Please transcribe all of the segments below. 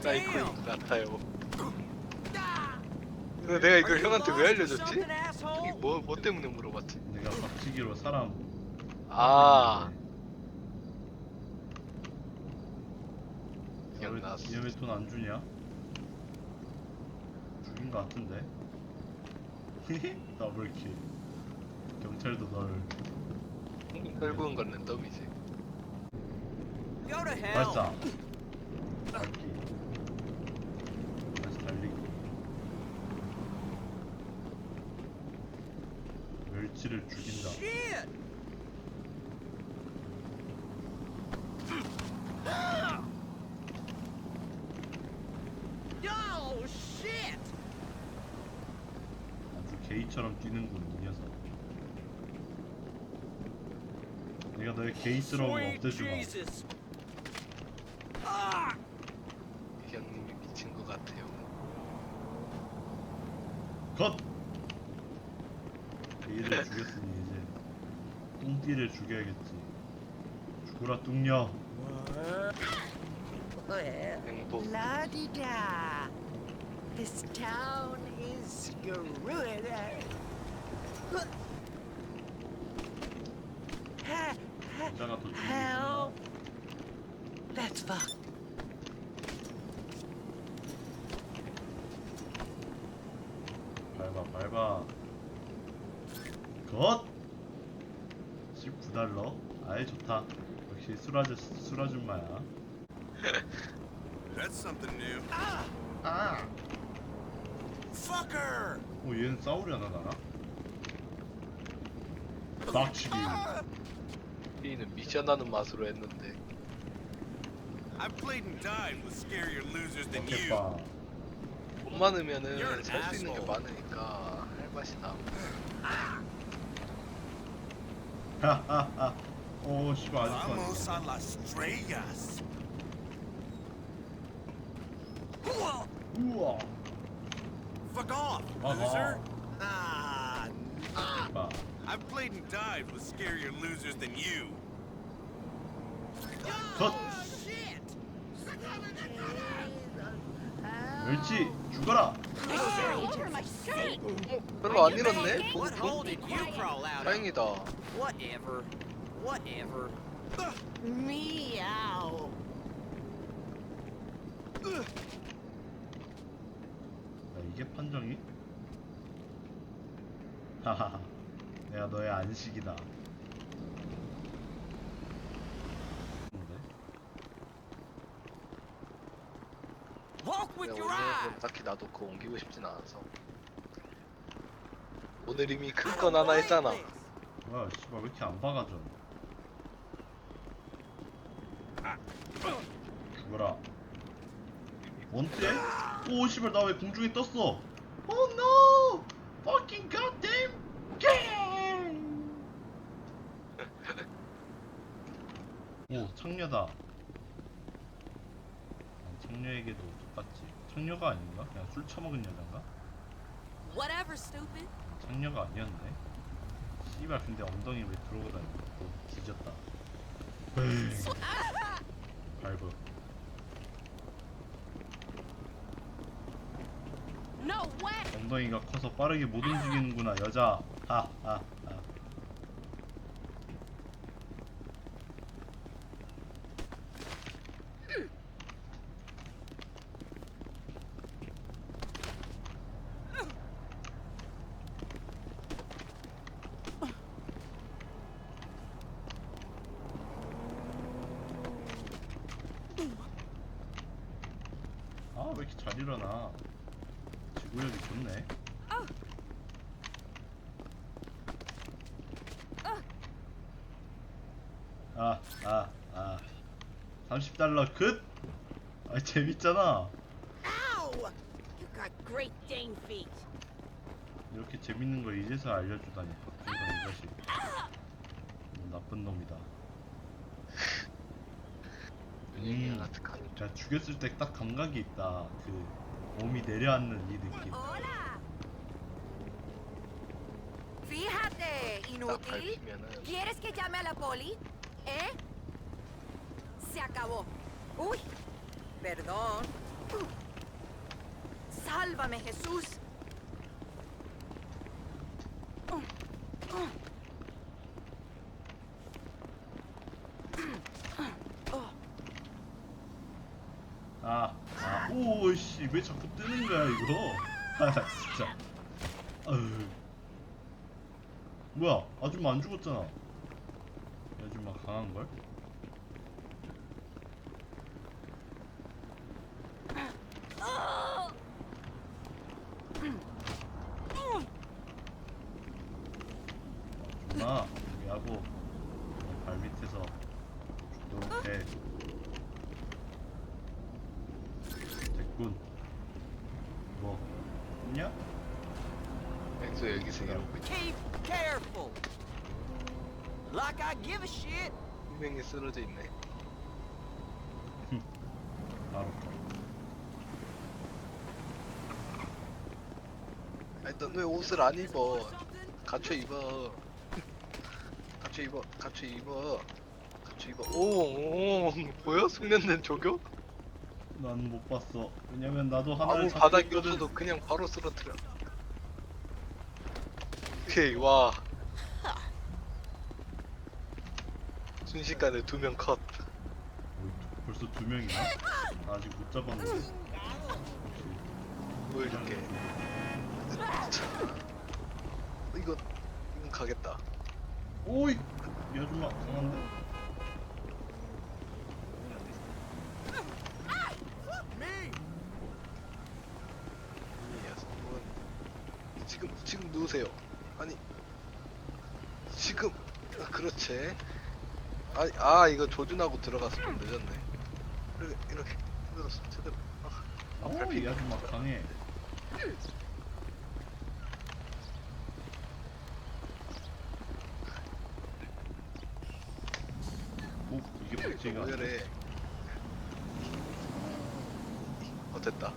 사이코인 것 같아요. 근데 내가 이걸 형한테 왜 알려줬지? 이게 뭐, 뭐 때문에 물어봤지? 내가 박치기로 사람 아, 기억났어. 돈안 주냐? 죽인 거 같은데? 더블킬 경찰도 널 결국은 건 랜덤이지. 발사 밟기 다시 달리기 멸치를 죽인다. 아주 게이처럼 뛰는군 이 녀석. 내가 너의 게이스러움을 없애주마 형님이 미친 것 같아요. 컷! 게이를 죽였으니 이제 뚱띠를 죽여야겠지 죽어라 뚱녀 Well, 행복. la di da. This town is ha, 여자가 더 죽이고 That's fucked. 밟아 밟아 컷! 19달러 아이 좋다 역시 술 아저 술 아줌마야 That's something new. 아! Fucker! 어 얘는 싸우려나 나랑? 빡치기 B는 미션하는 맛으로 했는데 I've played and died with scarier losers than you. 어깨빠 돈 많으면은 You're an 살 수 있는 게 asshole. 많으니까 할 맛이 나. 하하하 오 씨발 아직도 안 Vamos 죽네. a las estrellas. 우와 Fuck off, Uh-huh. loser. Ah, 봐 I've played and died with scarier losers than you. 컷! Shit. 멸치 죽어라 별로 안 잃었네. 돈, 돈. 다행이다. Whatever. Whatever. Meow. 야, 이게 판정이? 하하하 내가 너의 안식이다 근데? Walk with your eye. 오늘은 딱히 나도 그거 옮기고 싶진 않아서. 오늘 이미 큰건 하나 했잖아. 뭐야 씨발 왜 이렇게 안 박아줘 죽어라 원대? 오 씨발 나 왜 공중에 떴어 Oh no! Fucking goddamn game! 오 창녀다 아, 창녀에게도 똑같지 창녀가 아닌가? 그냥 술 처먹은 여잔가? Whatever, stupid. 창녀가 아니었네 씨발 근데 엉덩이 왜 들어오고 다녀 또 뒤졌다 뱅 밟어 No way. 엉덩이가 커서 빠르게 못 움직이는구나 여자 하하하 아 왜 이렇게 잘 일어나 지구력이 좋네 아, 아, 아. 30달러 끝? 아, 재밌잖아. Ow! You got great Dane feet. 이렇게 재밌는 걸 이제서 알려주다니. 박준성 이 자식. 너 나쁜 놈이다. 분위기 음. 득하는 자, 죽였을 때 딱 감각이 있다. 그, 몸이 내려앉는 이 느낌. Hola. Fíjate, 딱 inútil. 밟히면은 ¿Quieres que llame a la poli? ¿Eh? Se acabó. Uy, perdón. Sálvame, Jesús. 아, 아, 오씨, 왜 자꾸 뜨는 거야 이거? 아, 나 진짜. 아유. 뭐야, 아줌마 안 죽었잖아. 이 아줌마 강한 걸? 아줌마, 여기 하고 발 밑에서 죽도록 해. 됐군. 뭐 있냐? 맹수 여기서 이러고 Keep careful. Like I give a shit. 분명히 쓰러져 있네 바로. 아니 넌왜 옷을 안 입어 갖춰 입어 갖춰 입어 갖춰 입어 갖춰 입어 오 오 보여? 숙련된 조교? 난 못 봤어. 왜냐면 나도 하나를 아무 잡고 바닥이 있거든. 없어도 그냥 바로 쓰러뜨려 오케이 와 순식간에 두 명컷 어이, 벌써 두 명이나? 나 아직 못 잡았는데. 보여줄게 자, 이거 이건 가겠다 오이, 이 아줌마 강한데. 이 녀석은 지금 지금 누우세요? 아니 지금 아, 그렇지. 아니 아 이거 조준하고 들어갔으면 늦었네. 이렇게 이렇게 들었어 제대로. 아, 오, 팔이 아줌마 강해. 오, 이게 이거 복제가. 오열해 어 됐다?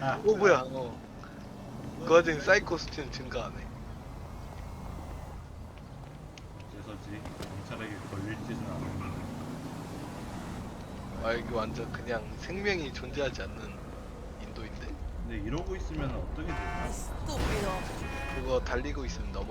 아, 오 뭐야? 어. 그 와중에 사이코 수치는 증가하네 어째서지 경찰에게 걸릴지는 않아. 아 이게 완전 그냥 생명이 존재하지 않는 인도인데 근데 이러고 있으면 어떻게 되나? Estúpido. 그거 달리고 있으면 넘어